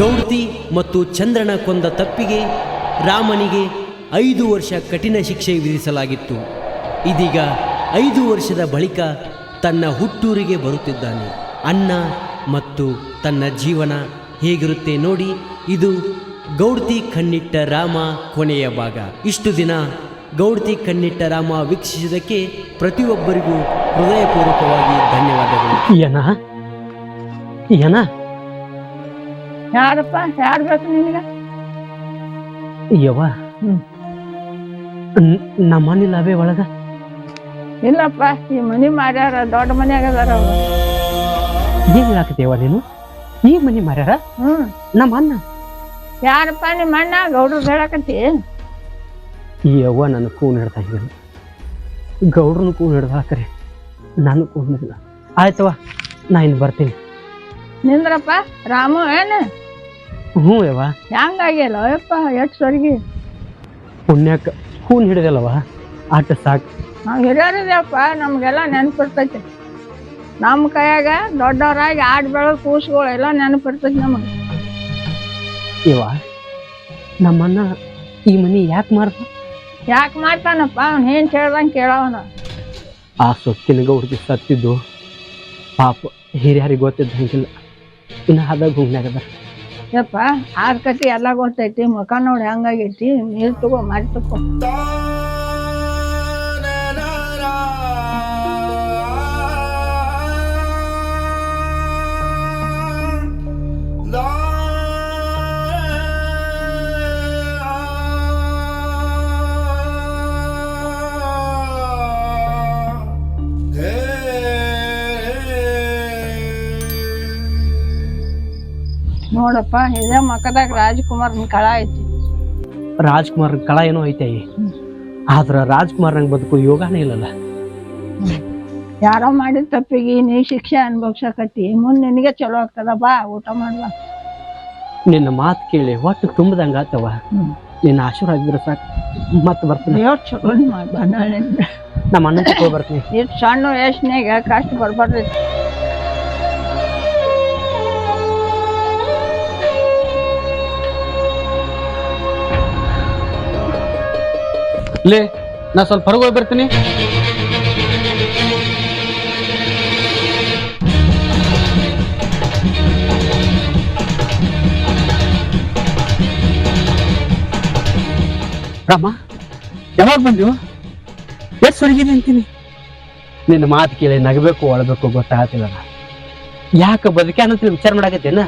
ಗೌಡ್ತಿ ಮತ್ತು ಚಂದ್ರನ ಕೊಂದ ತಪ್ಪಿಗೆ ರಾಮನಿಗೆ ಐದು ವರ್ಷ ಕಠಿಣ ಶಿಕ್ಷೆ ವಿಧಿಸಲಾಗಿತ್ತು. ಇದೀಗ ಐದು ವರ್ಷದ ಬಳಿಕ ತನ್ನ ಹುಟ್ಟೂರಿಗೆ ಬರುತ್ತಿದ್ದಾನೆ. ಅಣ್ಣ ಮತ್ತು ತನ್ನ ಜೀವನ ಹೇಗಿರುತ್ತೆ ನೋಡಿ, ಇದು ಗೌಡ್ತಿ ಕಣ್ಣಿಟ್ಟ ರಾಮ ಕೊನೆಯ ಭಾಗ. ಇಷ್ಟು ದಿನ ಗೌಡ್ತಿ ಕಣ್ಣಿಟ್ಟ ರಾಮ ವೀಕ್ಷಿಸಿದ್ದಕ್ಕೆ ಪ್ರತಿಯೊಬ್ಬರಿಗೂ ಹೃದಯಪೂರ್ವಕವಾಗಿ ಧನ್ಯವಾದಗಳು. ಯಾರಪ್ಪ? ಯಾರು ಬೇಕು ನಿನಗೆ? ಯವ್ವ ಹ್ಮ್. ನ್- ನಮ್ಮ ಮನೇಲಿ ಅವೇ ಒಳಗ? ಇಲ್ಲಪ್ಪ ಈ ಮನಿ ಮಾರ್ಯಾರ ದೊಡ್ಡ ಮನ್ಯಾಗ ಅದಾರ ಅವ್ರು. ಏನ್ ಹೇಳಾಕತ್ತೀಯವ್ವ ನೀನು? ಈ ಮನಿ ಮಾರ್ಯಾರ ಹ್ಮ್. ನಮ್ಮ ಅಣ್ಣ? ಯಾರಪ್ಪ ನಿಮ್ಮ ಅಣ್ಣ? ಗೌಡ್ರು ಹೇಳಕತ್ತಿ. ಈ ಯವ್ವ ನನ್ನ ಕೂನ್ ಹಿಡ್ತಾ ಇದ್ದೀನಿ ಗೌಡ್ರನ್ನ ಕೂನ್ ಹಿಡ್ದು ಹಾಕರೆ. ನಾನು ಕೂನ್ ಹಿಡ್ದ. ಆಯ್ತವ ನಾ ಇನ್ನು ಬರ್ತೀನಿ. ನಿಂದ್ರಪ್ಪ ರಾಮು ಏನು? ಹ್ಞೂ ಯವ್ವ. ಹ್ಯಾಂಗಾಗ್ಯಲ್ಲ? ಅಯ್ಯಪ್ಪ ಎಷ್ಟು ಸರಿಗೆ? ಪುಣ್ಯಕ್ಕೆ ಹೂನ್ ಹಿಡಿದಲ್ಲವ ಆಟ ಸಾಕು. ನಾವು ಹಿರಿಯರಿದೆಯಪ್ಪ ನಮಗೆಲ್ಲ ನೆನಪಿರ್ತೈತಿ. ನಮ್ಮ ಕೈಯಾಗ ದೊಡ್ಡವರಾಗಿ ಆಡ್ ಬೆಳೆ ಕೂಸುಗಳು ಎಲ್ಲ ನೆನಪಿರ್ತೈತಿ ನಮಗೆ. ಇವ ನಮ್ಮನ್ನ ಈ ಮನೆ ಯಾಕೆ ಮಾರ್ದ? ಯಾಕೆ ಮಾಡ್ತಾನಪ್ಪ ಅವ್ನು ಏನು ಕೇಳ್ದಂಗೆ ಕೇಳವನ ಆ ಸೊಕ್ಕಿನ ಹುಡುಗಿ ಸತ್ತಿದ್ದು ಪಾಪ ಹಿರಿಯರಿಗೆ ಗೊತ್ತಿದ್ದಂಗಿಲ್ಲ ಇನ್ನು ಆದಾಗ ಹುಣ್ಯಾಗದ ಯಪ್ಪ ಆರ್ ಎಲ್ಲ ಗೊತ್ತೈತಿ ಮುಖ ನೋಡಿ ಹೆಂಗಾಗೈತಿ ನೀರು ತಗೋ ಮಾಡಿ ತಗೋ. ನೋಡಪ್ಪ ಇದೇ ಮಕ್ಕದಾಗ ರಾಜ್ಕುಮಾರ್ ಕಳ ಐತಿ. ರಾಜ್ಕುಮಾರ್ ಕಳ ಏನೋ ಐತೆ ಆದ್ರ ರಾಜ್ಕುಮಾರ್ ನಂಗೆ ಬದುಕು ಯೋಗಾನೇ ಇಲ್ಲಲ್ಲ. ಯಾರೋ ಮಾಡಿದ ತಪ್ಪಿಗೆ ನೀ ಶಿಕ್ಷೆ ಅನ್ಭವ್ಸಕತ್ತಿ. ಮುಂದೆ ನಿನಗೆ ಚಲೋ ಆಗ್ತದ ಬಾ ಊಟ ಮಾಡುವ ನಿನ್ನ ಮಾತು ಕೇಳಿ ಹೊಟ್ಟು ತುಂಬದಂಗ ಆತವ. ನಿನ್ನ ಆಶೀರ್ವಾದ ಇದ್ರೆ ಸಾಕು. ಮತ್ತೆ ಬರ್ತೀನಿ. ಚಲೋ ನಮ್ಮ ಅಣ್ಣ ಬರ್ತೀನಿ. ಸಣ್ಣ ವಯಸ್ಸಿನಾಗ ಕಷ್ಟ ಬರ್ಬಾರ್ದು ಲೇ, ನಾ ಸ್ವಲ್ಪ ಹೊರಗೆ ಹೋಗಿ ಬರ್ತೀನಿ. ರಾಮ, ಯಾವಾಗ ಬಂದಿವ ಎಷ್ಟು ಹೊರಗಿದೆ ಅಂತೀನಿ? ನಿನ್ನ ಮಾತು ಕೇಳಿ ನಗಬೇಕು ಒಳಬೇಕು ಗೊತ್ತಾಗತ್ತಿಲ್ಲ ಯಾಕೆ ಬದುಕೆ ಅನ್ನೋದು ವಿಚಾರ ಮಾಡಾಕತ್ತೇನ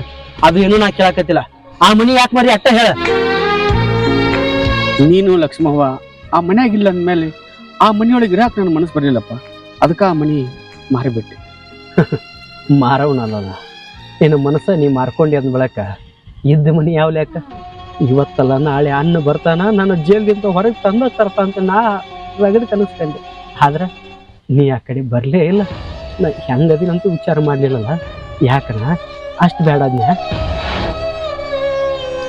ಅದು ಏನೂ ನಾ ಕೇಳಾಕತ್ತಿಲ್ಲ. ಆ ಮನಿ ಯಾಕೆ ಮಾರಿ ಅಟ್ಟ ಹೇಳ. ನೀನು ಲಕ್ಷ್ಮವ್ವ ಆ ಮನ್ಯಾಗಿಲ್ಲ ಅಂದ್ಮೇಲೆ ಆ ಮನೆಯೊಳಗೆ ಇರಾಕ ನನ್ನ ಮನಸ್ಸು ಬರಲಿಲ್ಲಪ್ಪ. ಅದಕ್ಕೆ ಆ ಮನಿ ಮಾರಿಬಿಟ್ಟೆ. ಮಾರವನಲ್ಲ ನಿನ್ನ ಮನಸ್ಸ ನೀ ಮಾರ್ಕೊಂಡಿ ಅಂದ ಬಳಕ ಇದ್ದ ಮನಿ ಯಾವ ಲೆಕ್ಕ? ಇವತ್ತಲ್ಲ ನಾಳೆ ಅಣ್ಣ ಬರ್ತಾನ ನನ್ನ ಜೇಲ್ಗಿಂತ ಹೊರಗೆ ತಂದ ತರ್ತ ಅಂತ ನಾ ರಗಡ್ ಕನಸ್ಕೊಂಡೆ. ಆದ್ರೆ ನೀ ಆ ಕಡೆ ಬರಲೇ ಇಲ್ಲ. ನಾ ಹೆಂಗದಿನಂತೂ ವಿಚಾರ ಮಾಡಲಿಲ್ಲಲ್ಲ. ಯಾಕನ ಅಷ್ಟು ಬೇಡ ಅದ್ನ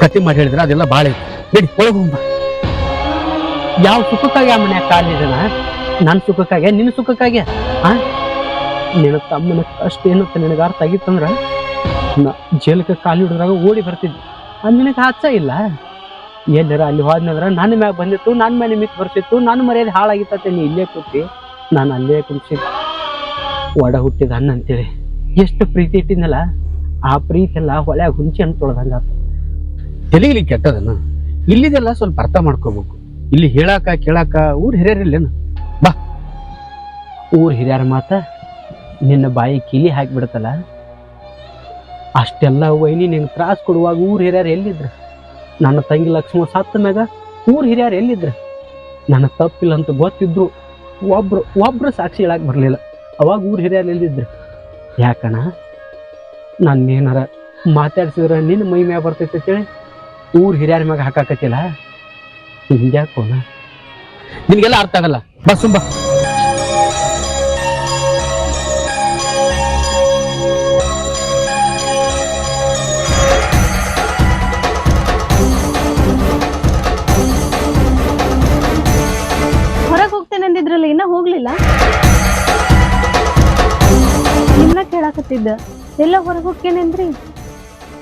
ಕತೆ ಮಾಡಿ ಹೇಳಿದ್ರೆ ಅದೆಲ್ಲ ಭಾಳ ಐತಿ ನಡಿ ಒಳಗೆ ಹೋಗ್ಬ. ಯಾವ ಸುಖಕ್ಕಾಗಿ ಆ ಮನ್ಯಾಗ ಕಾಲಿಡಣ ನನ್ನ ಸುಖಕ್ಕಾಗೆ ನಿನ್ನ ಸುಖಕ್ಕಾಗೆ? ಆ? ನಿನ್ನ ತಮ್ಮನ ಕಷ್ಟ ಏನಂತ ನಿನಗೆ ಅರ್ಥ ಆಗಿತ್ತಂದ್ರ ನಾ ಜೇಲಕ್ಕೆ ಕಾಲು ಹಿಡಿದ್ರಾಗ ಓಡಿ ಬರ್ತಿದ್ದೆ. ಅದು ನಿನಗೆ ಹಚ್ಚ ಇಲ್ಲ? ಎಲ್ಲರ ಅಲ್ಲಿ ಹೋದ್ನಂದ್ರ ನನ್ನ ಮ್ಯಾಗ ಬಂದಿತ್ತು ನನ್ನ ಮೇಲೆ ಮಿತ್ ಬರ್ತಿತ್ತು ನನ್ನ ಮರ್ಯಾದೆ ಹಾಳಾಗಿತ್ತಂತೆ ನೀ ಇಲ್ಲೇ ಕೂತಿ, ನಾನು ಅಲ್ಲೇ ಕುಂತಿ ಒಡ ಹುಟ್ಟಿದ ಅಣ್ಣ ಅಂತೇಳಿ ಎಷ್ಟು ಪ್ರೀತಿ ಇಟ್ಟಿದ್ನಲ್ಲ, ಆ ಪ್ರೀತಿ ಎಲ್ಲ ಹೊಳ್ಯಾಗ ಹುಂಚಿ ಅಂತ ತೊಳೆದಂಗ ತೆಲಿಗಿಲಿ ಕೆಟ್ಟದನ್ನ ಇಲ್ಲಿದೆಲ್ಲ ಸ್ವಲ್ಪ ಅರ್ಥ ಮಾಡ್ಕೋಬೇಕು. ಇಲ್ಲಿ ಹೇಳಾಕ, ಕೇಳಾಕ ಊರ್ ಬಾ. ಊರ್ ಹಿರಿಯರ ಮಾತ ನಿನ್ನ ಬಾಯಿ ಕಿಲಿ ಹಾಕಿಬಿಡ್ತಲ್ಲ ಅಷ್ಟೆಲ್ಲ ವೈಲಿ ನಿಂಗೆ ತ್ರಾಸ ಕೊಡುವಾಗ ಊರ್ ಹಿರಿಯರು ಎಲ್ಲಿದ್ರು? ನನ್ನ ತಂಗಿ ಲಕ್ಷ್ಮ ಸತ್ತ ಮ್ಯಾಗ ಊರ್ ಹಿರಿಯರು ಎಲ್ಲಿದ್ರು? ನನ್ನ ತಪ್ಪಿಲ್ಲ ಅಂತ ಗೊತ್ತಿದ್ರು ಒಬ್ರು ಒಬ್ರು ಸಾಕ್ಷಿ ಹೇಳಕ್ ಬರಲಿಲ್ಲ. ಅವಾಗ ಊರ್ ಹಿರಿಯರು ಎಲ್ಲಿದ್ರು? ಯಾಕಣ ನಾನು ಏನಾರ ಮಾತಾಡ್ಸಿದ್ರೆ ನಿನ್ನ ಮೈ ಮ್ಯಾಗ ಬರ್ತೈತೆ ಅಂತೇಳಿ ಊರ್ ಹಿರಿಯರ ಮ್ಯಾಗ ಹಾಕಾಕತ್ತಿಲ್ಲ? ಹಿಂಗ್ಯಾಕೋಣ ನಿನ್ಗೆಲ್ಲ ಅರ್ಥ ಆಗಲ್ಲ. ಬಾ ಹೊರಗೆ ಹೋಗ್ತೇನೆ ಅಂದಿದ್ರಲ್ಲ ಇನ್ನ ಹೋಗ್ಲಿಲ್ಲ. ನಿಮ್ನ ಕೇಳಾಕತ್ತಿದ್ದ. ಎಲ್ಲ ಹೊರಗೆ ಹೋಗ್ತೇನೆ ಅಂದ್ರಿ?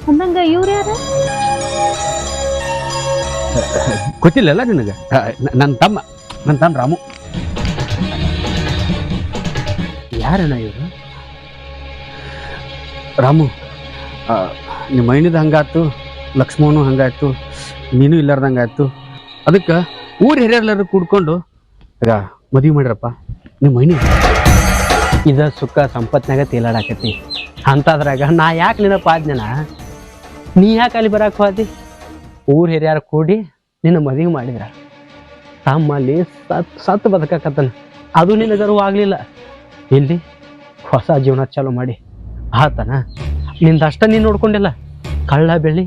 ಅಂದಂಗ ಇವ್ರ ಯಾರ? ಗೊತ್ತಿಲ್ಲಲ್ಲ ನಿನಗೆ? ನನ್ನ ತಮ್ಮ ನನ್ನ ತಮ್ಮ ರಾಮು. ಯಾರಣ್ಣ ಇವರು? ರಾಮು ನಿಮ್ಮ ಮೈನಿದ ಹಂಗಾಯ್ತು, ಲಕ್ಷ್ಮಣನು ಹಂಗಾಯ್ತು ನೀನು ಇಲ್ಲಾರ್ದಂಗಾಯ್ತು. ಅದಕ್ಕೆ ಊರು ಹಿರಿಯರ್ಲಾರು ಕೂಡ್ಕೊಂಡು, ಈಗ ಮದುವೆ ಮಾಡಿರಪ್ಪ, ನಿಮ್ಮ ಮೈನಿ ಇದ ಸುಖ ಸಂಪತ್ನಾಗ ತೇಲಾಡಾಕತಿ ಅಂತಾದ್ರಾಗ ನಾ ಯಾಕೆ ನಿನ್ನಪ್ಪ ಆದ್ನನ ನೀ ಯಾಕೆ ಅಲ್ಲಿ ಬರಾಕ ಹೋದಿ ಊರ್ ಹಿರಿಯರು ಕೂಡಿ ನಿನ್ನ ಮದುವೆ ಮಾಡಿದ್ರ. ತಮ್ಮಲ್ಲಿ ಸತ್ ಸತ್ ಬದುಕಕತ್ತನ. ಅದು ನಿನಗರು ಆಗ್ಲಿಲ್ಲ. ಇಲ್ಲಿ ಹೊಸ ಜೀವನ ಚಾಲೂ ಮಾಡಿ. ಆತನ ನಿಂದಷ್ಟ ನೀನ್ ನೋಡ್ಕೊಂಡಿಲ್ಲ. ಕಳ್ಳ ಬೆಳ್ಳಿ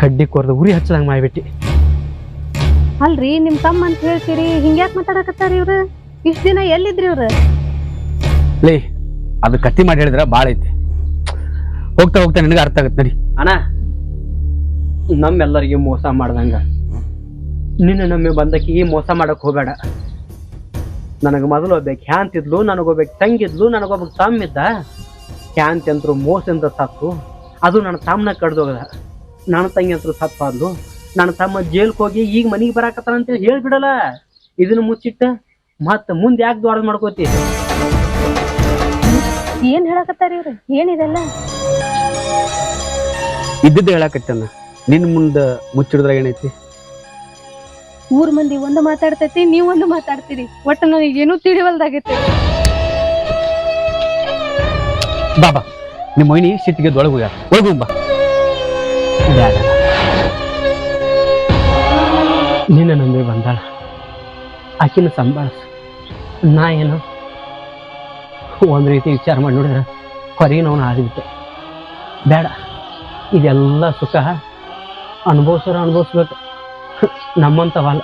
ಕಡ್ಡಿ ಕೊರ್ದು ಉರಿ ಹಚ್ಚದಂಗ ಮಾಡಿಬಿಟ್ಟಿ. ಅಲ್ರಿ ನಿಮ್ಮ ತಮ್ಮ ಅಂತ ಹೇಳ್ತೀರಿ ಹಿಂಗ್ಯಾಕ್ ಮಾತಾಡಕತ್ತಾರ ಇವ್ರು? ಇಷ್ಟ ದಿನ ಎಲ್ಲಿದ್ರಿ ಇವ್ರು? ಲೇ ಅದು ಕತ್ತಿ ಮಾಡಿ ಹೇಳಿದ್ರೆ ಭಾಳ ಐತಿ. ಹೋಗ್ತಾ ಹೋಗ್ತಾ ನಿನಗೆ ಅರ್ಥ ಆಗತ್ತೆ ನಡಿ. ಅಣ್ಣ ನಮ್ಮೆಲ್ಲರಿಗೆ ಮೋಸ ಮಾಡ್ದಂಗ. ನಿನ್ನ ನಮ್ಮೆ ಬಂದಕ್ಕಿಗೆ ಮೋಸ ಮಾಡಕ್ ಹೋಗಬೇಡ. ನನಗೆ ಮೊದಲು ಒಬ್ಬ ಖ್ಯಾಂತಿದ್ಲು ನನಗೊಬ್ಬ ತಂಗಿದ್ಲು ನನಗೊಬ್ಬ ತಮ್ಮಿದ್ದ. ಖ್ಯಾಂತಿ ಅಂತರು ಮೋಸದಿಂದ ಸತ್ತು. ಅದು ನನ್ನ ತಮ್ಮನ ಕಡ್ದೋಗದ ನನ್ನ ತಂಗಿ ಅಂತರು ಸತ್ತಾದ್ಲು ನನ್ನ ತಮ್ಮ ಜೇಲ್ಗೆ ಹೋಗಿ ಈಗ ಮನೆಗೆ ಬರಾಕತ್ತಾನ ಅಂತೇಳಿ ಹೇಳ್ಬಿಡಲ್ಲ. ಇದನ್ನ ಮುಚ್ಚಿಟ್ಟ ಮತ್ತೆ ಮುಂದೆ ಯಾಕೆ ದ್ವಾರ ಮಾಡ್ಕೋತಿ? ಏನ್ ಹೇಳಕತ್ತಾರ ಇವ್ರು? ಏನಿದೆಲ್ಲ? ಇದ್ದಿದ್ದು ಹೇಳಕತ್ತೇನ? ನಿನ್ನ ಮುಂದೆ ಮುಚ್ಚಿಡಿದ್ರ ಏನೈತಿ? ಊರ್ ಮಂದಿ ಒಂದು ಮಾತಾಡ್ತೈತಿ ನೀವ್ ಒಂದು ಮಾತಾಡ್ತೀರಿ. ಒಟ್ಟು ನನಗೆ ಏನೂ ತಿಳಿವಲ್ದಾಗೈತಿ. ಬಾಬಾ ನಿಮ್ಮ ಮೈನಿ ಸಿಟ್ಟಿಗೆ ಒಳಗೆ ಹೋಗ್ಯಾರ. ಒಳಗೆ ಬಾ. ನಿನ್ನ ನಂಬಿ ಬಂದಾಳ. ಆಕಿನ ಸಂಭಾಳಿಸ ನಾ ಏನು ಒಂದು ರೀತಿ ವಿಚಾರ ಮಾಡಿ ನೋಡಿದ್ರೆ ಹೊರಗೆ ಆಗಿಬಿಟ್ಟೆ ಬೇಡ ಇದೆಲ್ಲ ಸುಖ. ಅನುಭವಿಸೋರು ಅನುಭವಿಸ್ಬೇಕು. ನಮ್ಮಂಥವಲ್ಲ.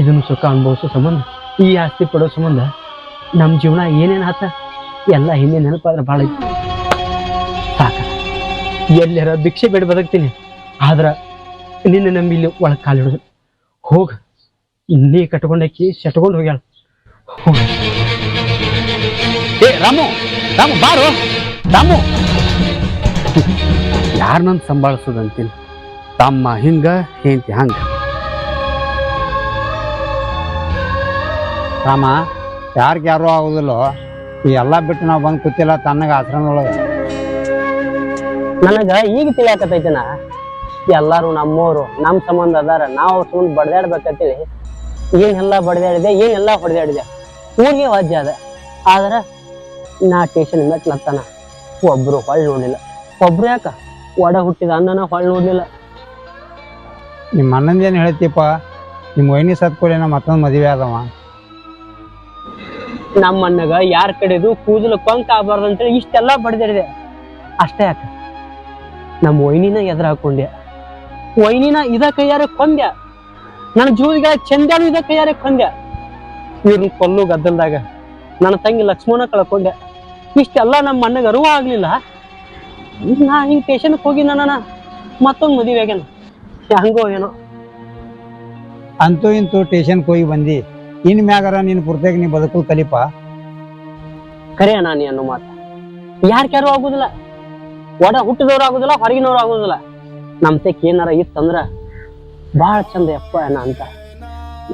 ಇದನ್ನು ಸುಖ ಅನುಭವಿಸೋ ಸಂಬಂಧ, ಈ ಆಸ್ತಿ ಪಡೋ ಸಂಬಂಧ, ನಮ್ಮ ಜೀವನ ಏನೇನು ಆತ ಎಲ್ಲ ಹಿಂದೆ ನೆನಪಾದ್ರೆ ಭಾಳ ಇತ್ತು ಸಾಕ. ಎಲ್ಲರ ಭಿಕ್ಷೆ ಬೇಡ ಬದುಕ್ತೀನಿ. ಆದ್ರೆ ನಿನ್ನ ನಂಬಿ ಇಲ್ಲಿ ಒಳಗೆ ಕಾಲಿಡೋದು ಹೋಗ. ಇನ್ನೇ ಕಟ್ಕೊಂಡಕ್ಕಿ ಸೆಟ್ಕೊಂಡು ಹೋಗ್ಯಾಳ. ಹೋಗ. ಏ, ರಾಮು ರಾಮು ಬಾರು. ರಾಮು. ಯಾರನ್ನ ಸಂಭಾಳಿಸೋದಂತೀನಿ? ತಮ್ಮ ಹಿಂಗ, ಹೆಂಡತಿ ಹಂಗ. ರಾಮ, ಯಾರಿಗೆ ಯಾರು ಆಗುದಿಲ್ಲೋ, ಈ ಎಲ್ಲ ಬಿಟ್ಟು ನಾವು ಬಂದು ಕೂತಿಲ್ಲ ತನ್ನಗ ಆಶ್ರಮದೊಳಗೆ. ನನಗ ಈಗ ತಿಳಿಯಾಕತೈತನ ಎಲ್ಲಾರು ನಮ್ಮೋರು ನಮ್ಮ ಸಂಬಂಧ ಅದಾರ, ನಾವು ಅವ್ರ ಸಂಬಂಧ ಬಡ್ದಾಡ್ಬೇಕಂತೇಳಿ. ಏನೆಲ್ಲ ಬಡ್ದಾಡಿದೆ ಏನೆಲ್ಲ ಹೊಡೆದಾಡಿದೆ? ಊರಿಗೆ ವಾಜ್ಯ ಅದ. ಆದ್ರ, ನಾ ಟೇಷನ್ ಮೆಟ್ಲತ್ತಾನ ಒಬ್ರು ಹೊಳ್ ನೋಡಿಲ್ಲ ಒಬ್ರು ಯಾಕ? ಒಡ ಹುಟ್ಟಿದ ಅನ್ನನ ಹೊಳ್ ನೋಡ್ಲಿಲ್ಲ. ನಿಮ್ಮ ಅಣ್ಣಂದೇನು ಹೇಳ್ತೀಪ ನಿಮ್ಮ ವೈನಿ ಸತ್ಕೊಳ್ಳಿ ನಮ್ಮ ಮತ್ತೊಂದು ಮದುವೆ ಆದವ. ನಮ್ಮ ಅಣ್ಣಗ ಯಾರ ಕಡೆದು ಕೂದಲು ಕೊಂಕ ಆಗಬಾರ್ದು ಅಂತೇಳಿ ಇಷ್ಟೆಲ್ಲ ಬಡ್ದಿಡಿದೆ ಅಷ್ಟೇ ಯಾಕ? ನಮ್ಮ ವೈನಿನ ಎದುರು ಹಾಕೊಂಡೆ ವೈನಿನ ಇದ ಕೈಯಾರೆ ಕೊಂದ್ಯ. ನನ್ನ ಜೂದಿಗೆ ಚಂದ್ಯಾನು ಇದ ಕೈಯಾರೆ ಕೊಂದ್ಯ. ಇವ್ರನ್ನ ಕೊಲ್ಲು ಗದ್ದಲ್ದಾಗ ನನ್ನ ತಂಗಿ ಲಕ್ಷ್ಮಣ ಕಳ್ಕೊಂಡೆ ಇಷ್ಟೆಲ್ಲ ನಮ್ಮ ಅಣ್ಣಗ ಅರಿವು ಆಗ್ಲಿಲ್ಲ. ನಾ ಹಿಂಗ್ ಟೇಷನ್ಗೆ ಹೋಗಿ ನನ್ನ ಮತ್ತೊಂದು ಮದುವೆ ಆಗ್ಯಾನ ಹಂಗೋ ಏನೋ. ಅಂತೂ ಇಂತೂ ಟೇಷನ್ ಹೋಗಿ ಬಂದಿ. ಇನ್ ಮ್ಯಾಗಾರ ನಿನ್ ಪೂರ್ತಿಯಾಗಿ ನೀ ಬದುಕು ಕಲಿಪ. ಕರೆ ಅಣ್ಣ ನೀ ಅನ್ನೋ ಮಾತು. ಯಾರ್ಕ್ಯಾರು ಆಗುದಿಲ್ಲ. ಒಡ ಹುಟ್ಟಿದವ್ರು ಆಗುದಿಲ್ಲ ಹೊರಗಿನವ್ರು ಆಗುದಿಲ್ಲ. ನಮ್ ತೆಕ್ ಏನಾರ ಇತ್ತಂದ್ರ ಬಾಳ ಚಂದ ಯಪ್ಪ ಅಣ್ಣ ಅಂತ.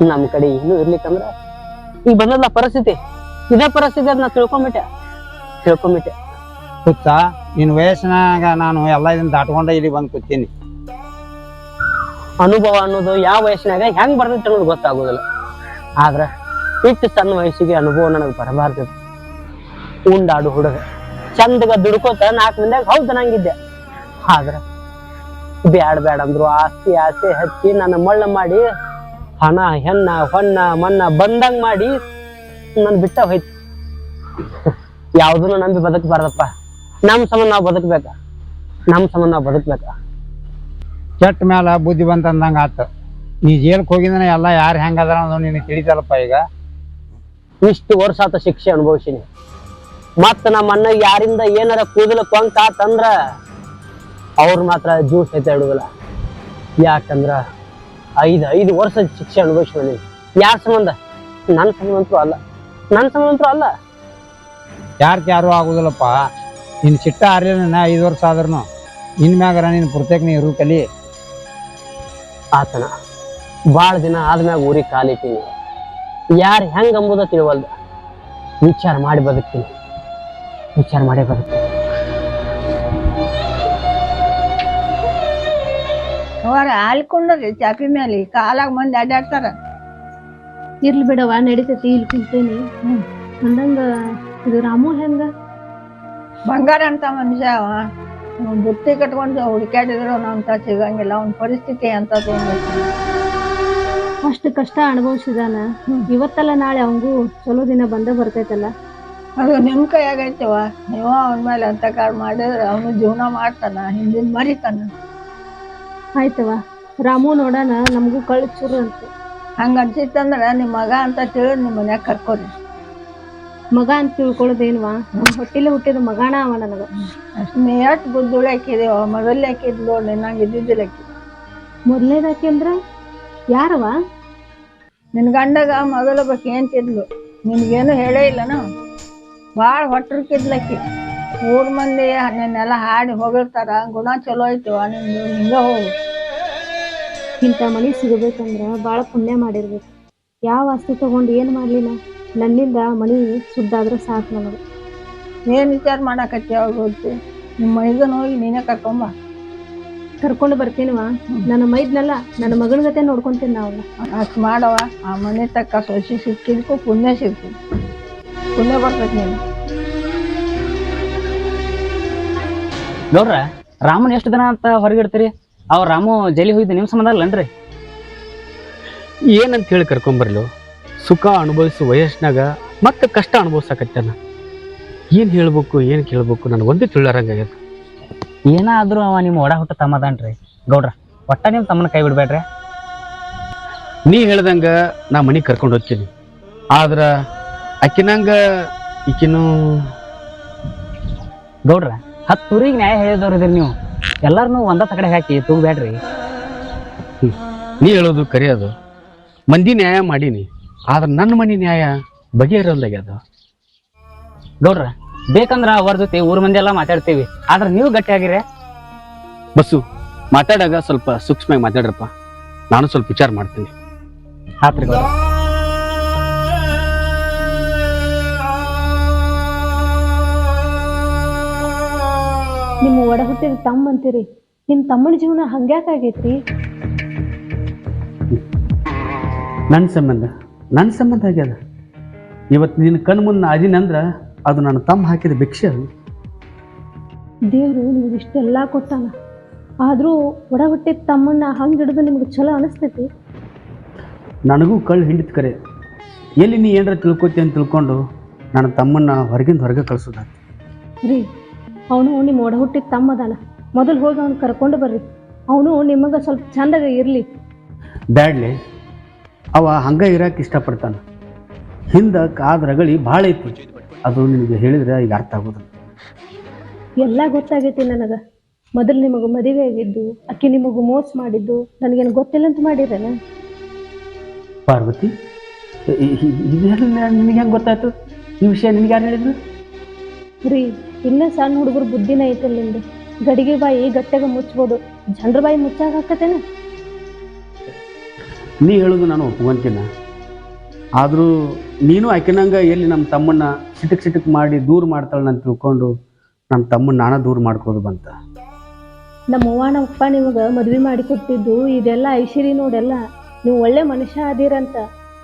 ನಮ್ ಕಡೆ ಇನ್ನೂ ಇರ್ಲಿಕ್ಕಂದ್ರ ಈಗ ಬಂದಲ್ಲ ಪರಿಸ್ಥಿತಿ. ಇದೇ ಪರಿಸ್ಥಿತಿ ಅದ್ ನಾ ತಿಳ್ಕೊಂಬಿಟ್ಟೆ. ತಿಳ್ಕೊಂಬಿಟ್ಟೆ. ಗೊತ್ತಾ ನಿನ್ ವಯಸ್ಸಿನಾಗ ನಾನು ಎಲ್ಲ ಇದನ್ನ ದಾಟ್ಕೊಂಡ ಇಲ್ಲಿ ಬಂದ್ ಕೂತೀನಿ. ಅನುಭವ ಅನ್ನೋದು ಯಾವ ವಯಸ್ಸಿನಾಗ ಹೆಂಗ್ ಬರ್ತೈತೆ ಅನ್ನೋದು ಗೊತ್ತಾಗೋದಿಲ್ಲ. ಆದ್ರ ಇಷ್ಟು ಸಣ್ಣ ವಯಸ್ಸಿಗೆ ಅನುಭವ ನನಗೆ ಬರಬಾರ್ದು. ಉಂಡಾಡು ಹುಡುಗ. ಚಂದಗ ದುಡ್ಕೋತ ನಾಲ್ಕು ಮಂದಿಯಾಗ ಹೌದು ನಂಗಿದ್ದೆ. ಆದ್ರ ಬ್ಯಾಡ ಬ್ಯಾಡ ಅಂದ್ರು, ಆಸ್ತಿ, ಆಸೆ ಹಚ್ಚಿ ನನ್ನ ಮಳ್ಳ ಮಾಡಿ, ಹಣ, ಹೆಣ್ಣ ಹೊನ್ನ ಮನ್ನ ಬಂದಂಗ್ ಮಾಡಿ ನನ್ ಬಿಟ್ಟ ಹೋಯ್ತು. ಯಾವ್ದನ್ನು ನಂಬಿ ಬದುಕಬಾರ್ದಪ್ಪ. ನಮ್ ಸಮ ನಾವು ಬದುಕ್ಬೇಕ? ನಮ್ ಸಮ ನಾವು ಬದುಕ್ಬೇಕ? ಕೆಟ್ಟ ಮ್ಯಾಲ ಬುದ್ಧಿ ಬಂತ ಅಂದಂಗ ಆತ. ನೀ ಜೇಲ್ಕ್ ಹೋಗಿದ್ರೆ ಎಲ್ಲ ಯಾರು ಹೆಂಗದಾರ ಅನ್ನೋದು ನಿನಗೆ ತಿಳಿತಲ್ಲಪ್ಪ ಈಗ. ಇಷ್ಟು ವರ್ಷ ಆತ ಶಿಕ್ಷೆ ಅನುಭವಿಸಿನಿ. ಮತ್ತ ನಮ್ಮ ಅಣ್ಣ ಯಾರಿಂದ ಏನಾರ ಕೂದಲ ಕೊಂಕ ಆತಂದ್ರ ಅವ್ರು ಮಾತ್ರ ಜ್ಯೂಸ್ ಐತೆ ಇಡುದಿಲ್ಲ ಯಾಕಂದ್ರ ಐದು ಐದು ವರ್ಷ ಶಿಕ್ಷೆ ಅನುಭವಿಸಿ ನೀನು. ಯಾರ ಸಂಬಂಧ? ನನ್ನ ಸಂಬಂಧ ಅಲ್ಲ. ನನ್ನ ಸಂಬಂಧ ಅಲ್ಲ. ಯಾರ್ಕ ಯಾರು ಆಗುದಿಲ್ಲಪ್ಪ. ನಿನ್ನ ಚಿಟ್ಟ ಆರ್ಲಿನ ಐದು ವರ್ಷ ಆದ್ರೂ ಇನ್ಮ್ಯಾಗರ ನೀನು ಪ್ರತ್ಯೇಕ ನೀರು ಕಲಿ. ಆತನ. ಭಾಳ ದಿನ ಆದ್ಮ್ಯಾಗ ಊರಿಗೆ ಕಾಲಿಟ್ಟಿನಿ ಯಾರು ಹೆಂಗ್ ಅಂಬುದ ತಿಳಿವಲ್ದ. ವಿಚಾರ ಮಾಡಿ ಬದುಕ್ತೀನಿ. ವಿಚಾರ ಮಾಡಿ ಬದುಕ್ತೀನಿ. ಅವರ ಹಾಲ್ಕೊಂಡ್ರಿ ಚಾಪಿ ಮೇಲೆ ಕಾಲಾಗ ಮಂದಿ ಅಡ್ಡಾಡ್ತಾರ. ಇರ್ಲಿ ಬಿಡವ ನಡೀತೈತಿ ಇಲ್ಲಿ ಕುಂತೇನಿ. ಹ್ಮ್. ಅಂದಂಗ ಇದು ರಾಮು ಹೆಂಗ? ಬಂಗಾರ ಅಂತ ಮನುಷ್ಯ ಅವ. ಬುತ್ತಿ ಕಟ್ಕೊಂಡು ಹುಡುಕಾಡಿದ್ರು ಅಂತ ಸಿಗಂಗಿಲ್ಲ ಅವ್ನ ಪರಿಸ್ಥಿತಿ ಅಂತ ಅಷ್ಟು ಕಷ್ಟ ಅನುಭವಿಸಿದಾನ. ಇವತ್ತಲ್ಲ ನಾಳೆ ಅವಂಗೂ ಚಲೋ ದಿನ ಬಂದೇ ಬರ್ತೈತಲ್ಲ. ಅದು ನಿಮ್ಮ ಕೈಯಾಗೈತವ ನೀವು ಅವನ ಮೇಲೆ ಅಂತ ಕಾರ್ ಮಾಡಿದ್ರೆ ಅವನು ಜೀವನ ಮಾಡ್ತಾನ ಹಿಂದಿನ ಮರಿತಾನ. ಆಯ್ತವ ರಾಮು ನೋಡೋಣ ನಮಗೂ ಕಳ್ಳು ಚುರು ಅಂತ. ಹಂಗ ಅನ್ಸಿತ್ತಂದ್ರ ನಿಮ್ಮ ಮಗ ಅಂತ ತಿಳಿದ್ ನಿಮ್ಮ ಮನ್ಯಾಗ ಕರ್ಕೊರಿ. ಮಗ ಅಂತ ತಿಳ್ಕೊಳ್ಳೋದೇನ್ವಾ? ನಮ್ಮ ಹೊಟ್ಟಿಲೆ ಹುಟ್ಟಿದ ಮಗಾಣ ಅವ ನನಗ. ಎಷ್ಟು ಬುದ್ಧುಳಿ ಹಾಕಿದೇವ ಮೊದಲೇ ಹಾಕಿದ್ಲು ನಿನ್ನಂಗೆ ಇದ್ದಿದ್ದಿಲ್ಲ ಆಕಿ. ಮೊದಲನೇದಾಕಿ ಅಂದ್ರ? ಯಾರವ? ನಿನ್ ಗಂಡಗ ಮೊದಲ ಬಗ್ಗೆ ಏನ್ತಿದ್ಲು ನಿನ್ಗೇನು ಹೇಳೇ ಇಲ್ಲನ? ಭಾಳ ಹೊಟ್ಟರ್ಕಿದ್ಲಕ್ಕಿ ಊರ್ ಮಂದಿ ನಿನ್ನೆಲ್ಲ ಹಾಡಿ ಹೋಗಿರ್ತಾರ ಗುಣ ಚಲೋ ಆಯ್ತು ನಿಂದು ಹಿಂಗ ಹೋಗು. ಇಂಥ ಮನಿ ಸಿಗಬೇಕಂದ್ರ ಬಾಳ ಪುಣ್ಯ ಮಾಡಿರ್ಬೇಕು. ಯಾವ ಆಸ್ತಿ ತಗೊಂಡು ಏನ್ ಮಾಡ್ಲಿ ನಾ ನನ್ನಿಂದ ಮನಿ ಆದ್ರ ಸಾಕು ನನಗೆ. ಏನ್ ವಿಚಾರ ಮಾಡಾಕತ್ತಿ ಅವಾಗ ಹೋಗ್ತಿ ನಿಮ್ಮ ಮೈಗನ ಹೋಗಿ ನೀನೇ ಕರ್ಕೊಂಬ. ಕರ್ಕೊಂಡು ಬರ್ತೀನಿವ. ನನ್ನ ಮೈದ್ನಲ್ಲ ನನ್ನ ಮಗನ ಗತೆ ನೋಡ್ಕೊಂತೀನಿ ನಾವು. ಅಷ್ಟು ಮಾಡವ ಆ ಮನೆ ತಕ್ಕ ಸೊಸಿ ಸಿಕ್ಕಿದ್ಕು ಪುಣ್ಯ ಸಿಗ್ತದೆ. ಪುಣ್ಯ ಬರ್ತೈತಿ ನೀನು ಗೌಡ್ರ ರಾಮನ್ ಎಷ್ಟು ದಿನ ಅಂತ ಹೊರಗಿಡ್ತೀರಿ? ಅವ್ರ ರಾಮು ಜೈಲಿಗೆ ಹೋಗಿದ್ದು ನಿಮ್ ಸಂಬಂಧ ಅಲ್ಲನ್ರಿ? ಏನಂತ ಹೇಳಿ ಕರ್ಕೊಂಬರ್ಲು ಸುಖ ಅನುಭವಿಸುವ ವಯಸ್ಸಿನಾಗ ಮತ್ತೆ ಕಷ್ಟ ಅನುಭವಿಸಕತ್ತಾನ? ಏನು ಹೇಳ್ಬೇಕು ಏನು ಕೇಳ್ಬೇಕು ನನಗೆ ಒಂದು ತಿಳರಂಗಾಗ್ಯದ ಏನಾದರೂ ಅವ ನಿಮ್ಮ ಒಡ ಹುಟ್ಟ ತಮ್ಮದನ್ರಿ ಗೌಡ್ರ ಒಟ್ಟ ನಿಮ್ಮ ತಮ್ಮನ ಕೈ ಬಿಡಬೇಡ್ರಿ. ನೀ ಹೇಳ್ದಂಗೆ ನಾ ಮನೆಗೆ ಕರ್ಕೊಂಡು ಹೋಗ್ತೀನಿ. ಆದ್ರ ಅಕ್ಕಿನಂಗ ಈಕಿನೂ ಗೌಡ್ರ ಹತ್ತು ಊರಿಗೆ ನ್ಯಾಯ ಹೇಳಿದವ್ರು ಇದ್ರಿ ನೀವು. ಎಲ್ಲರನ್ನೂ ಒಂದ ತಗಡೆ ಹಾಕಿ ತೂಗ್ಬೇಡ್ರಿ ನೀ ಹೇಳೋದು ಕರೆಯೋದು ಮಂದಿ ನ್ಯಾಯ ಮಾಡೀನಿ. ಆದ್ರೆ ನನ್ನ ಮನೆ ನ್ಯಾಯ ಬಗೆಹರಲ್ದಾಗ್ಯದ ಗೌಡ್ರ ಬೇಕಂದ್ರ ಅವ್ರ ಜೊತೆ ಊರ್ ಮಂದಿ ಎಲ್ಲ ಮಾತಾಡ್ತೀವಿ. ಆದ್ರೆ ನೀವು ಗಟ್ಟಿಯಾಗಿರೇ ಆಗಿರಿ. ಬಸ್ಸು ಮಾತಾಡಾಗ ಸ್ವಲ್ಪ ಸೂಕ್ಷ್ಮವಾಗಿ ಮಾತಾಡ್ರಪ್ಪ. ನಾನು ಸ್ವಲ್ಪ ವಿಚಾರ ಮಾಡ್ತೀನಿ. ಆತ್ರಿ ಗೌಡ್ರ. ನಿಮ್ಮ ಒಡ ಹುಟ್ಟಿದ ತಮ್ಮ ಅಂತೀರಿ. ನಿಮ್ ತಮ್ಮನ ಜೀವನ ಹಂಗ್ಯಾಕಾಗೈತಿ ನನ್ನ ಸಂಬಂಧ. ನನ್ನ ಸಂಬಂಧ ಆಗ್ಯದ ಇವತ್ತು ನಿನ್ನ ಕಣ್ಣು ಮುಂದೆ ಅದಿನ ಅಂದ್ರೆ ಅದು ನನ್ನ ತಮ್ಮ ಹಾಕಿದ ಭಿಕ್ಷೆ ಅದು ದೇವರು ನಿಮ್ಗೆ ಇಷ್ಟೆಲ್ಲ ಕೊಟ್ಟಾನ. ಆದ್ರೂ ಒಡ ಹೊಟ್ಟೆ ತಮ್ಮನ್ನ ಹಂಗೆ ಹಿಡಿದು ನಿಮ್ಗೆ ಚಲೋ ಅನಿಸ್ತೈತಿ? ನನಗೂ ಕಳ್ಳು ಹಿಂಡಿತ್ ಕರೆ. ಎಲ್ಲಿ ನೀ ಏನಾರ ತಿಳ್ಕೊತಿ ಅಂತ ತಿಳ್ಕೊಂಡು ನನ್ನ ತಮ್ಮನ್ನ ಹೊರಗಿಂದ ಹೊರಗೆ ಕಳಿಸೋದ ರೀ ಅವನು ನಿಮ್ಮ ಒಡ ಹುಟ್ಟಿದ ತಮ್ಮ ಅದಾನ. ಮೊದಲು ಹೋಗಿ ಅವನು ಕರ್ಕೊಂಡು ಬರ್ರಿ. ಅವನು ನಿಮಗೆ ಸ್ವಲ್ಪ ಚಂದಾಗ ಇರಲಿ. ಬ್ಯಾಡ್ಲೆ ಅವ ಹಂಗ ಇರಕ್ಕೆ ಇಷ್ಟಪಡ್ತಾನೆ. ಹಿಂದೆ ಕಾದ ರಗಳಿ ಭಾಳ ಐತಿ. ಅದು ನಿಮಗೆ ಹೇಳಿದ್ರೆ ಈಗ ಅರ್ಥ ಆಗೋದು ಎಲ್ಲ ಗೊತ್ತಾಗೈತಿ ನನಗೆ. ಮೊದಲು ನಿಮಗೆ ಮದುವೆ ಆಗಿದ್ದು ಅಕ್ಕಿ ನಿಮಗೂ ಮೋಸ ಮಾಡಿದ್ದು ನನಗೇನು ಗೊತ್ತಿಲ್ಲ ಅಂತ ಮಾಡಿರೇನ? ಪಾರ್ವತಿ ನಿಮಗೆ ಹೆಂಗ್ ಇದೆಲ್ಲ ನಿನಗೆ ಹೆಂಗೆ ಗೊತ್ತಾಯ್ತು? ಈ ವಿಷಯ ನಿನಗೆ ಯಾರು ಹೇಳಿದ್ರು ರೀ ಇನ್ನ ಸಣ್ಣ ಹುಡುಗರು ಬುದ್ಧಿನ ಐತೆ ಗಡಿಗೆ ಬಾಯಿ ಗಟ್ಟೆಗೆ ಮುಚ್ಚಬಹುದು ಜನರ ಬಾಯಿ ಮುಚ್ಚಾಗ ಹಾಕತೇನ ನೀ ಹೇಳೋದು ನಾನು ಒಪ್ಕೊಂತೀನಿ ಆದರೂ ನೀನು ಆಕೆನಂಗೆ ಎಲ್ಲಿ ನಮ್ಮ ತಮ್ಮನ್ನ ಸಿಟಕ್ ಸಿಟಕ್ ಮಾಡಿ ದೂರ ಮಾಡ್ತಾಳೆ ನಾನು ತಿಳ್ಕೊಂಡು ನಮ್ಮ ತಮ್ಮನ್ನ ನಾನ ದೂರ ಮಾಡ್ಕೋದು ಬಂತ. ನಮ್ಮ ಅವ್ವ ನಮ್ಮ ಅಪ್ಪ ನಿಮಗೆ ಮದುವೆ ಮಾಡಿ ಕೊಟ್ಟಿದ್ದು ಇದೆಲ್ಲ ಐಶ್ವರಿ ನೋಡೆಲ್ಲ. ನೀವು ಒಳ್ಳೆ ಮನುಷ್ಯ ಅದೀರಂತ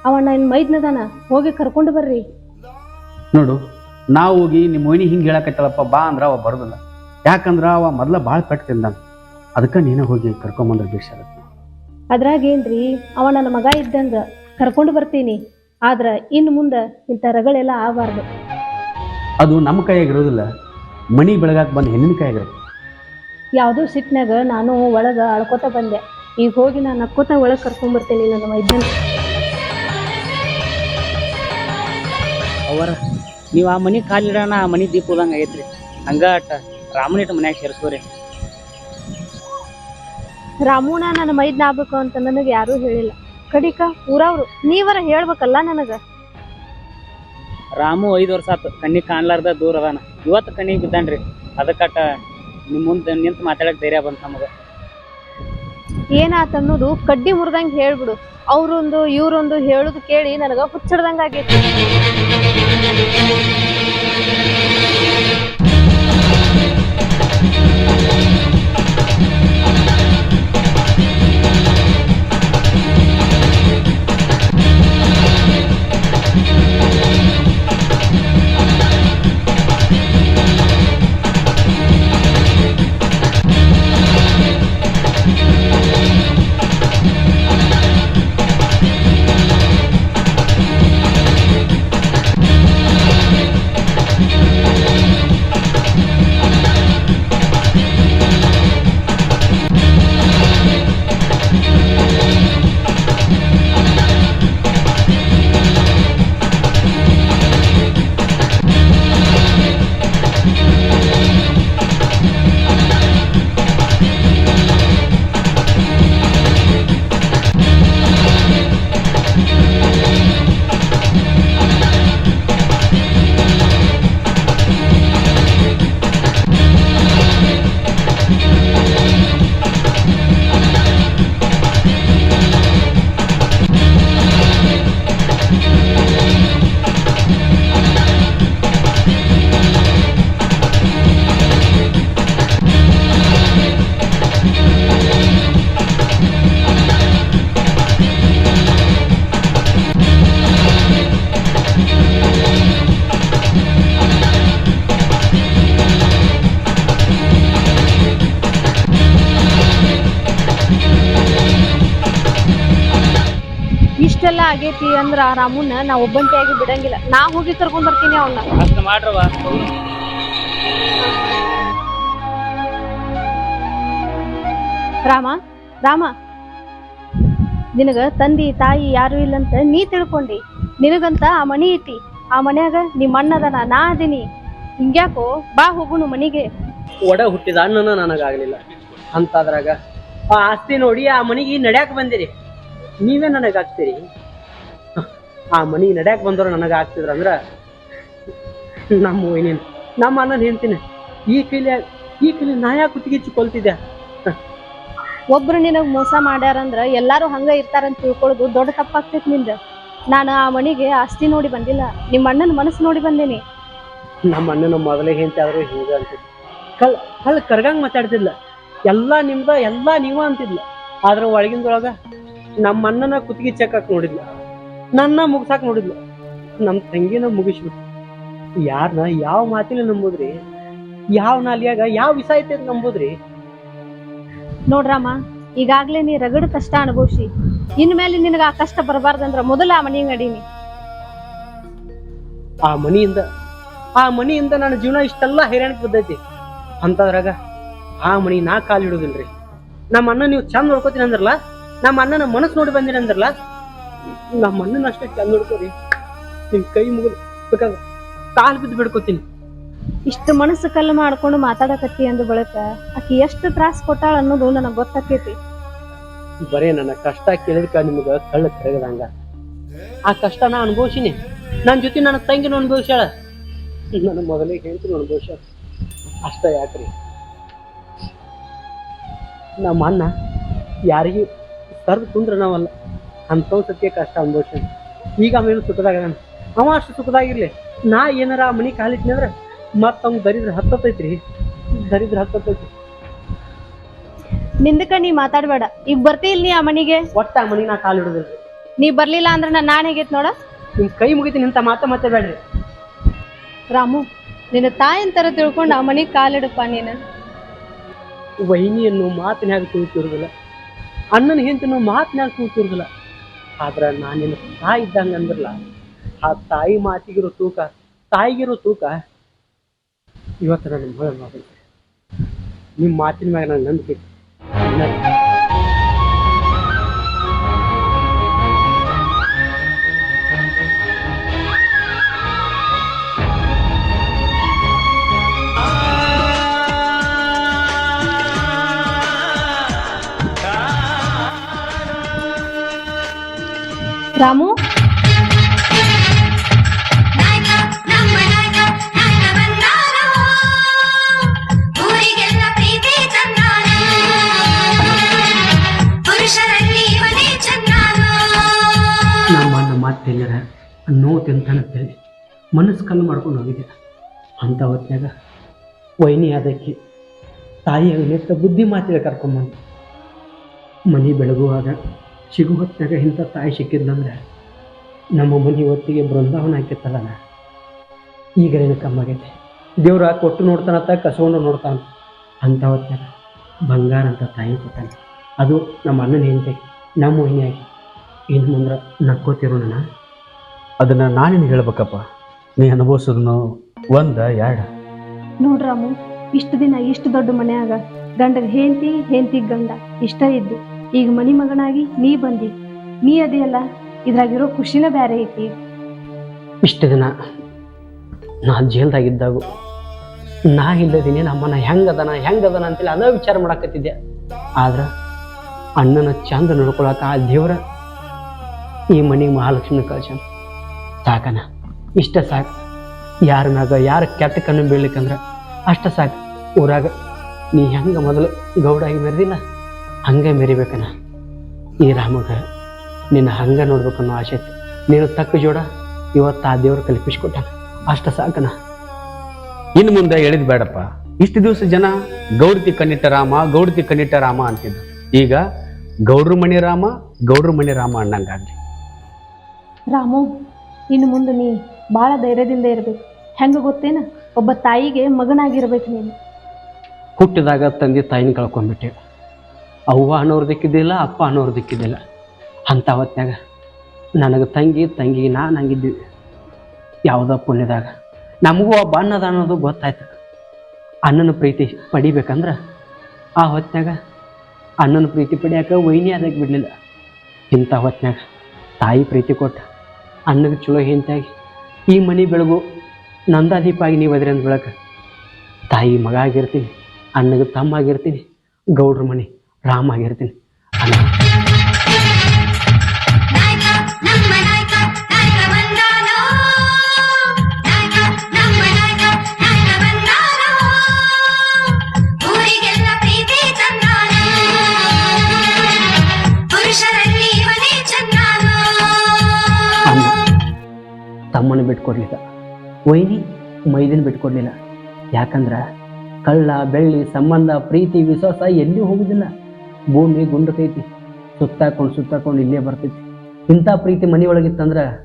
ಅವ ನನ್ನ ಮೈದ್ನದಾನ ಹೋಗಿ ಕರ್ಕೊಂಡು ಬರ್ರಿ. ನೋಡು ನಾವು ಹೋಗಿ ನಿಮ್ಮ ಮೊಯ್ನಿ ಹಿಂಗೆ ಹೇಳಕತ್ತಳಪ್ಪ ಬಾ ಅಂದ್ರೆ ಅವ ಬರೋದಿಲ್ಲ. ಯಾಕಂದ್ರೆ ಅವ ಮೊದಲ ಭಾಳ ಪೆಟ್ಟು ತಿಂದ ಅದಕ್ಕೆ ನೀನೇ ಹೋಗಿ ಕರ್ಕೊಂಬಂದ್ರೆ ಬೇಷ ಆಗತ್ತೆ ಅದ್ರಾಗ ಏನ್ರಿ ಅವ ನನ್ನ ಮಗ ಇದ್ದಂಗ ಕರ್ಕೊಂಡು ಬರ್ತೀನಿ. ಆದ್ರ ಇನ್ನು ಮುಂದೆ ಇಂಥ ರಗಳೆಲ್ಲ ಆಗಬಾರ್ದು. ಅದು ನಮ್ಮ ಕೈಯಾಗಿರೋದಿಲ್ಲ ಮಣಿ ಬೆಳಗಾಕ್ ಬಂದ ಹೆಣ್ಣಿನ ಕೈಯಾಗಿರುತ್ತೆ ಯಾವುದೋ ಸಿಟ್ನಾಗ ನಾನು ಒಳಗ ಅಳ್ಕೋತ ಬಂದೆ. ಈಗ ಹೋಗಿ ನಾನು ನಕ್ಕೋತ ಒಳಗೆ ಕರ್ಕೊಂಡ್ಬರ್ತೀನಿ ನನ್ನ ಮೈದನ್ ಅವರ ನೀವು ಆ ಮನಿ ಕಾಲಿಡೋಣ ಆ ಮನಿ ದೀಪ ಐತ್ರಿ ಆಗೈತ್ರಿ. ಹಂಗ ಅಟ್ಟ ರಾಮನಿಟ್ಟು ಮನ್ಯಾಗ ಸೇರಿಸ್ಕೋರಿ. ರಾಮುನ ನನ್ನ ಮೈದ್ನ ಆಗ್ಬೇಕು ಅಂತ ನನಗೆ ಯಾರೂ ಹೇಳಿಲ್ಲ. ಕಡಿಕ ಊರವ್ರು ನೀವರ ಹೇಳ್ಬೇಕಲ್ಲ ನನಗ. ರಾಮು ಐದು ವರ್ಷ ಆತು. ಕಣ್ಣಿಗೆ ಕಾಣ್ಲಾರ್ದ ದೂರ ಅದಾನ. ಇವತ್ತು ಕಣ್ಣಿಗೆ ಬಿದ್ದಾನ್ರಿ. ಅದಕ್ಕಟ್ಟ ನಿಮ್ಮ ಮುಂದೆ ನಿಂತು ಮಾತಾಡಕ್ ಧೈರ್ಯ ಬಂತ ನಮಗ. ಏನಾತ ಅನ್ನೋದು ಕಡ್ಡಿ ಮುರಿದಂಗ್ ಹೇಳ್ಬಿಡು. ಅವ್ರೊಂದು ಇವ್ರೊಂದು ಹೇಳುದು ಕೇಳಿ ನನಗ ಹುಚ್ಚಡ್ದಂಗ ಆಗೈತಿ. ಆಗೈತಿ ಅಂದ್ರ ಆ ರಾಮುನ ನಾ ಒಬ್ಬಂಟಿಯಾಗಿ ಬಿಡಂಗಿಲ್ಲ. ನಾ ಹೋಗಿ ಕರ್ಕೊಂಡ್ ಬರ್ತೀನಿ ಅವನ್ನ ಅಷ್ಟ ಮಾಡ್ರವ ರಾಮ ರಾಮ. ನಿನಗ ತಂದಿ ತಾಯಿ ಯಾರು ಇಲ್ಲಂತ ನೀ ತಿಳ್ಕೊಂಡಿ. ನಿನಗಂತ ಆ ಮನಿ ಐತಿ. ಆ ಮನ್ಯಾಗ ನಿಮ್ಮ ಅಣ್ಣದನ ನಾ ಅದೀನಿ. ಹಿಂಗ್ಯಾಕೋ ಬಾ ಹೋಗುನು ಮನಿಗೆ. ಒಡ ಹುಟ್ಟಿದ ಅಣ್ಣನ ನನಗಾಗ್ಲಿಲ್ಲ. ಅಂತಾದ್ರಾಗ ಆ ಆಸ್ತಿ ನೋಡಿ ಆ ಮನಿಗೆ ನಡ್ಯಾಕ ಬಂದಿರಿ. ನೀವೇ ನನಗೆ ಆಗ್ತೀರಿ ಆ ಮನಿ ನಡ್ಯಾಕ ಬಂದವ್ರು ನನಗೆ ಆಗ್ತಿದ್ರ ಅಂದ್ರ ನಮ್ಮ ಏನೇನು ನಮ್ಮ ಅಣ್ಣನ ಹೇಳ್ತೀನಿ ಈ ಕೈಲಿ ಈ ಕೈಲಿ ನಾ ಯಾಕೆ ಕುತ್ತಿಗೆ ಕೊಲ್ತಿದ್ದೆ? ಒಬ್ರು ನಿನಗ್ ಮೋಸ ಮಾಡ್ಯಾರಂದ್ರ ಎಲ್ಲಾರು ಹಂಗ ಇರ್ತಾರಂತ ತಿಳ್ಕೊಳ್ಳೋದು ದೊಡ್ಡ ತಪ್ಪಾಗ್ತೈತಿ ನಿಂದ. ನಾನು ಆ ಮನಿಗೆ ಆಸ್ತಿ ನೋಡಿ ಬಂದಿಲ್ಲ ನಿಮ್ಮ ಅಣ್ಣನ ಮನಸ್ಸು ನೋಡಿ ಬಂದೇನಿ. ನಮ್ಮ ಅಣ್ಣನ ಮೊದಲೇ ಹೆಂಡತಿ ಆದ್ರೂ ಹೀಗ ಅಂತಿದ್ಲು. ಕಲ್ ಕಲ್ ಕರ್ಗಂಗ್ ಮಾತಾಡ್ತಿದ್ಲ. ಎಲ್ಲಾ ನಿಮ್ದ ಎಲ್ಲಾ ನೀವ ಅಂತಿದ್ಲ. ಆದ್ರ ಒಳಗಿಂದೊಳಗ ನಮ್ಮ ಅಣ್ಣನ ಕುತ್ತಿಗೆ ಚೆಕ್ಕಾಕ್ ನೋಡಿದ್ಲ. ನನ್ನ ಮುಗ್ಸಾಕ್ ನೋಡಿದ್ಲು. ನಮ್ಮ ತಂಗಿನ ಮುಗಿಸ್ಬಿಟ್ಟು ಯಾರನ್ನ ಯಾವ ಮಾತಿನ ನಂಬುದ್ರಿ? ಯಾವ ನಾಲಿಯಾಗ ಯಾವ ವಿಷ ಐತೆ ಅಂತ ನಂಬುದ್ರಿ ನೋಡ್ರಮ್ಮ ಈಗಾಗ್ಲೇ ನೀ ರಗಡ ಕಷ್ಟ ಅನುಭವಿಸಿ. ಇನ್ಮೇಲೆ ನಿನಗ ಆ ಕಷ್ಟ ಬರಬಾರ್ದಂದ್ರ ಮೊದಲ ಆ ಮನಿ ನಡೀನಿ. ಆ ಮನಿಯಿಂದ ಆ ಮನಿಯಿಂದ ನನ್ನ ಜೀವನ ಇಷ್ಟೆಲ್ಲ ಹೈರಾಣಕ್ಕೆ ಬಿದ್ದೈತಿ. ಅಂತದ್ರಾಗ ಆ ಮನಿ ನಾ ಕಾಲು ಹಿಡುದಿಲ್ರಿ ನಮ್ಮ ಅಣ್ಣ ನೀವು ಚಂದ ನೋಡ್ಕೋತೀನಿ ಅಂದ್ರಲ್ಲ ನಮ್ಮ ಅಣ್ಣನ ಮನಸ್ಸು ನೋಡಿ ಬಂದಿನಿ ಅಂದ್ರಲ್ಲ ನಮ್ಮ ಅಣ್ಣನ ಅಷ್ಟೇ ಚಂದ ನೋಡ್ಕೋರಿ. ನಿಮ್ ಕೈ ಮುಗಿದು ಬೇಕಾದ್ರೆ ಕಾಲು ಬಿದ್ದು ಬಿಡ್ಕೋತೀನಿ. ಇಷ್ಟು ಮನಸ್ಸು ಕಲ್ಲು ಮಾಡ್ಕೊಂಡು ಮಾತಾಡಕತ್ತಿ ಅಂದ ಬಳಕ ಆಕಿ ಎಷ್ಟು ತ್ರಾಸ ಕೊಟ್ಟಾಳ ಅನ್ನೋದು ನನಗ್ ಗೊತ್ತಾಕೈತಿ. ಬರೇ ನನ್ನ ಕಷ್ಟ ಕೇಳಿದ್ಕ ನಿಮ್ಗ ಕಳ್ಳ ಕರಗದಂಗ. ಆ ಕಷ್ಟ ನಾ ಅನುಭವಿಸಿನಿ. ನನ್ನ ಜೊತೆ ನನ್ನ ತಂಗಿನ ಅನುಭವಿಸ್ಯಾಳ. ನನ್ನ ಮೊದಲಿಗೆ ಹೇಳ್ತೀನಿ ಅನುಭವಿಸ್ಯಾಳ. ಅಷ್ಟ ಯಾಕ್ರಿ? ನಮ್ಮ ಅಣ್ಣ ಯಾರಿಗೂ ಕರೆದು ಕುಂದ್ರ ನಾವಲ್ಲ. ಅಂಥವ್ ಸತ್ಯ ಕಷ್ಟ ಅನುಭವಿಸ ಈಗ ಅವನೇನು ಸುಖದಾಗ ಅವ ಅಷ್ಟು ಸುಖದಾಗಿರ್ಲಿ. ನಾ ಏನಾರ ಆ ಮನಿ ಕಾಲಿಟ್ನಿ ಅಂದ್ರೆ ಮತ್ತ ಅವ್ನು ದರಿದ್ರ ಹತ್ತತೈತ್ರಿ. ದರಿದ್ರ ಹತ್ತತೈತಿ ನಿಂದಕ ನೀ ಮಾತಾಡ್ಬೇಡ. ಈಗ ಬರ್ತಿ ನೀ ಆ ಮನಿಗೆ? ಒಟ್ಟ ಆ ಮನಿ ನಾ ಕಾಲಿಡುದಿಲ್ರಿ ನೀ ಬರ್ಲಿಲ್ಲ ಅಂದ್ರೆ ನಾ ನಾನ್ ಹೇಗೈತ್ ನೋಡ? ನಿಮ್ ಕೈ ಮುಗಿತೀನಿ ಇಂಥ ಮಾತ ಮತ್ತೆ ಬೇಡ್ರಿ. ರಾಮು ನಿನ್ನ ತಾಯಿನ ತರ ತಿಳ್ಕೊಂಡು ಆ ಮನಿಗ್ ಕಾಲಿಡಪ್ಪ ನೀನ. ವಹಿನಿಯನ್ನು ಮಾತಿನ್ಯಾಗ ತೂತಿರುದಿಲ್ಲ ಅಣ್ಣನ ಹೆಂಡತಿನೂ ಮಾತಿನ್ಯಾಗ ತೂತಿರುದಿಲ್ಲ ಆದ್ರ ನಿನ್ನ ತಾಯಿ ಇದ್ದಂಗೆ ಅಂದ್ರಲ್ಲ, ಆ ತಾಯಿ ಮಾತಿಗಿರೋ ತೂಕ, ತಾಯಿಗಿರೋ ತೂಕ ಇವತ್ತು ನಾನು ಮಗಳ ಮಗನ ನಿಮ್ಮ ಮಾತಿನ ಮ್ಯಾಗ ನಾನು ನಂಬಿಕೆ ರಾಮು? ನಮ್ಮ ಅಣ್ಣ ಮಾತು ತಿಳಿಯರ ನೋವು ತಿಂತಾನೆ ತಿಳಿ ಮನಸ್ಸು ಕಲ್ಲು ಮಾಡ್ಕೊಂಡು ಹೋಗಿದ್ದೆ. ಅಂತ ಹೊತ್ನಾಗ ವೈನಿ ಅದಕ್ಕೆ ತಾಯಿಯ ನಿಂತ ಬುದ್ಧಿ ಮಾತಿಗೆ ಕರ್ಕೊಂಬಂದು ಮನೆ ಬೆಳಗುವಾಗ ಸಿಗು ಹೊತ್ತಾಗ ಇಂಥ ತಾಯಿ ಸಿಕ್ಕಿದ್ನಂದ್ರೆ ನಮ್ಮ ಮನೆ ಹೊತ್ತಿಗೆ ಬೃಂದಾವನ ಹಾಕಿತ್ತಲ್ಲ ನಾ ಈಗ ಏನು ಕಮ್ಮಾಗೈತೆ. ದೇವ್ರ ಕೊಟ್ಟು ನೋಡ್ತಾನಂತ ಕಸ್ಕೊಂಡು ನೋಡ್ತಾನ. ಅಂಥ ಹೊತ್ತಾಗ ಬಂಗಾರ ಅಂತ ತಾಯಿ ಕೊಟ್ಟಾನೆ. ಅದು ನಮ್ಮ ಅಣ್ಣನ ಹೆಂಡತಿ ನಮ್ಮ ವೈನಿಯಾಗಿ ಇನ್ನು ಮುಂದೆ ನಕ್ಕೋತಿರೋಣ ಅದನ್ನು ನಾನೇನು ಹೇಳ್ಬೇಕಪ್ಪ. ನೀ ಅನುಭವಿಸೋದನ್ನು ಒಂದ ಎರಡು. ನೋಡ್ರಾಮು ಇಷ್ಟು ದಿನ ಇಷ್ಟು ದೊಡ್ಡ ಮನೆಯಾಗ ಗಂಡಗ ಹೆಂಡತಿ ಹೆಂಡತಿಗ್ ಗಂಡ ಇಷ್ಟ ಇದ್ದು. ಈಗ ಮನಿ ಮಗನಾಗಿ ನೀ ಬಂದಿ. ನೀ ಅದಿಯಲ್ಲ, ಇದ್ರಾಗಿರೋ ಖುಷಿನ ಬ್ಯಾರೆ ಐತಿ. ಇಷ್ಟು ದಿನ ನಾ ಜೇಲ್ದಾಗಿದ್ದಾಗು, ನಾ ಇಲ್ಲದೀನಿ ನಮ್ಮನ್ನ ಹೆಂಗದನ ಹೆಂಗದನ ಅಂತೇಳಿ ಅದ ವಿಚಾರ ಮಾಡಾಕತ್ತಿದ್ದೆ. ಆದ್ರೆ ಅಣ್ಣನ ಚಂದ ನೋಡ್ಕೊಳಕ ಆ ದೇವ್ರ ಈ ಮನಿ ಮಹಾಲಕ್ಷ್ಮಿ ಕಳ್ಸ್ಯಾನ. ಸಾಕನ, ಇಷ್ಟ ಸಾಕು. ಯಾರ ಮ್ಯಾಗ ಯಾರ ಕೆಟ್ಟ ಕಣ್ಣು ಬೀಳ್ಲಿಕ್ಕಂದ್ರೆ ಅಷ್ಟ ಸಾಕು. ಊರಾಗ ನೀ ಹೆಂಗ ಮೊದಲು ಗೌಡಾಗಿ ಮೆರೆದಿಲ್ಲ ಹಂಗೆ ಮೆರಿಬೇಕನ. ಈ ರಾಮಗ ನಿನ್ನ ಹಂಗ ನೋಡ್ಬೇಕನ್ನೋ ಆಸೆ ಐತಿ. ನೀನು ತಕ್ಕ ಜೋಡ ಇವತ್ತು ಆ ದೇವ್ರು ಕಲ್ಪಿಸ್ಕೊಟ್ಟ ಅಷ್ಟ ಸಾಕನ. ಇನ್ನು ಮುಂದೆ ಎಳಿದ್ ಬೇಡಪ್ಪ. ಇಷ್ಟು ದಿವಸ ಜನ ಗೌಡತಿ ಕಣ್ಣಿಟ್ಟ ರಾಮ ಗೌಡತಿ ಕಣ್ಣಿಟ್ಟ ರಾಮ ಅಂತಿದ್ದ. ಈಗ ಗೌಡ್ರ ಮಣಿ ರಾಮ ಗೌಡ್ರ ಮಣಿ ರಾಮ ಅನ್ನಂಗಾಗ್ಲಿ ರಾಮು ಇನ್ನು ಮುಂದೆ ನೀ ಭಾಳ ಧೈರ್ಯದಿಂದ ಇರ್ಬೇಕು. ಹೆಂಗ ಗೊತ್ತೇನ? ಒಬ್ಬ ತಾಯಿಗೆ ಮಗನಾಗಿರ್ಬೇಕು ನೀನು. ಹುಟ್ಟಿದಾಗ ತಂದೆ ತಾಯಿನ ಕಳ್ಕೊಂಡ್ಬಿಟ್ಟೆ. ಅವ್ವ ಅನ್ನೋರು ದಿಕ್ಕಿದ್ದಿಲ್ಲ ಅಪ್ಪ ಅನ್ನೋರು ದಿಕ್ಕಿದ್ದಿಲ್ಲ ಅಂತ ಹೊತ್ನ್ಯಾಗ ನನಗೆ ತಂಗಿ ತಂಗಿ ನಾನು ಹಂಗಿದ್ದೀವಿ ಯಾವುದೋ ಪುಣ್ಯದಾಗ. ನಮಗೂ ಒಬ್ಬ ಅನ್ನದ ಅನ್ನೋದು ಗೊತ್ತಾಯ್ತು. ಅಣ್ಣನ ಪ್ರೀತಿ ಪಡಿಬೇಕಂದ್ರೆ ಆ ಹೊತ್ನ್ಯಾಗ ಅಣ್ಣನ ಪ್ರೀತಿ ಪಡಿಯಾಕ ವೈನಿ ಅದಕ್ಕೆ ಬಿಡಲಿಲ್ಲ. ಇಂಥ ಹೊತ್ನ್ಯಾಗ ತಾಯಿ ಪ್ರೀತಿ ಕೊಟ್ಟ ಅಣ್ಣಗೆ ಚಲೋ ಹಿಂತಾಗಿ ಈ ಮನೆ ಬೆಳಗು ನಂದಾದೀಪ ಆಗಿ ನೀವು ಅದ್ರಿ ಅಂದ್ ಬೆಳಕ. ತಾಯಿ ಮಗ ಆಗಿರ್ತೀನಿ ಅಣ್ಣಗೆ ತಮ್ಮ ಆಗಿರ್ತೀನಿ, ಗೌಡ್ರ ಮನೆ. ರಾಮ ಆಗಿರ್ತೀನಿ ತಮ್ಮನ ಬಿಟ್ಕೊಡ್ಲಿಲ್ಲ. ವೈನಿ ಮೈದಿನ ಬಿಟ್ಕೊಡ್ಲಿಲ್ಲ. ಯಾಕಂದ್ರ ಕಳ್ಳ ಬೆಳ್ಳಿ ಸಂಬಂಧ ಪ್ರೀತಿ ವಿಶ್ವಾಸ ಎಲ್ಲಿ ಹೋಗುದಿಲ್ಲ. ಭೂಮಿ ಗುಂಡಕೈತಿ ಸುತ್ತಾಕೊಂಡು ಸುತ್ತಾಕೊಂಡು ಇಲ್ಲೇ ಬರ್ತೈತಿ. ಇಂಥ ಪ್ರೀತಿ ಮನೆಯೊಳಗಿತ್ತಂದ್ರೆ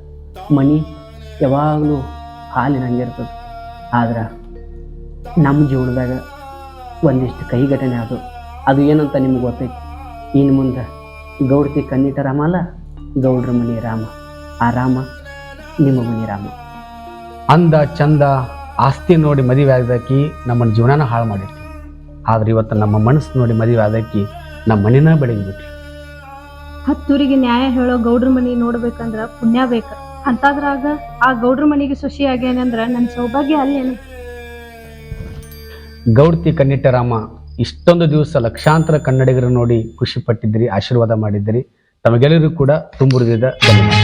ಮನೆ ಯಾವಾಗಲೂ ಹಾಲಿನ ಹಂಗಿರ್ತದೆ ಆದ್ರೆ ನಮ್ಮ ಜೀವನದಾಗ ಒಂದಿಷ್ಟು ಕೈ ಘಟನೆ ಅದು. ಅದು ಏನಂತ ನಿಮ್ಗೆ ಗೊತ್ತೈತಿ? ಇನ್ನು ಮುಂದೆ ಗೌಡ್ತಿ ಕನ್ನಿಟ ರಾಮ ಅಲ್ಲ? ಗೌಡ್ರ ಮನೆ ರಾಮ. ಆ ರಾಮ ನಿಮ್ಮ ಮನೆ ರಾಮ. ಅಂದ ಚಂದ ಆಸ್ತಿ ನೋಡಿ ಮದುವೆ ಆದಕ್ಕಿ ನಮ್ಮನ್ನು ಜೀವನನ ಹಾಳು ಮಾಡಿರ್ತೀವಿ. ಆದ್ರೆ ಇವತ್ತು ನಮ್ಮ ಮನಸ್ಸು ನೋಡಿ ಮದುವೆ ಆದಕ್ಕಿ ನಮ್ಮ ಮನೆನ ಬೆಳಗ್ಬಿಟ್ರಿ ಹತ್ತೂರಿಗೆ ನ್ಯಾಯ ಹೇಳೋ ಗೌಡ್ರ ಮನಿ ನೋಡ್ಬೇಕಂದ್ರ ಪುಣ್ಯ ಬೇಕ. ಅಂತಾದ್ರಾಗ ಆ ಗೌಡ್ರ ಮನಿಗೆ ಸುಶಿ ಆಗ್ಯಾನಂದ್ರ ನನ್ನ ಸೌಭಾಗ್ಯ ಅಲ್ಲೇನು? ಗೌಡ್ತಿ ಕಣ್ಣಿಟ್ಟ ರಾಮ ಇಷ್ಟೊಂದು ದಿವಸ ಲಕ್ಷಾಂತರ ಕನ್ನಡಿಗರು ನೋಡಿ ಖುಷಿ ಪಟ್ಟಿದ್ರಿ ಆಶೀರ್ವಾದ ಮಾಡಿದ್ರಿ ತಮಗೆಲ್ಲರಿಗೂ ಕೂಡ ತುಂಬುರಿದ ಧನ್ಯವಾದ.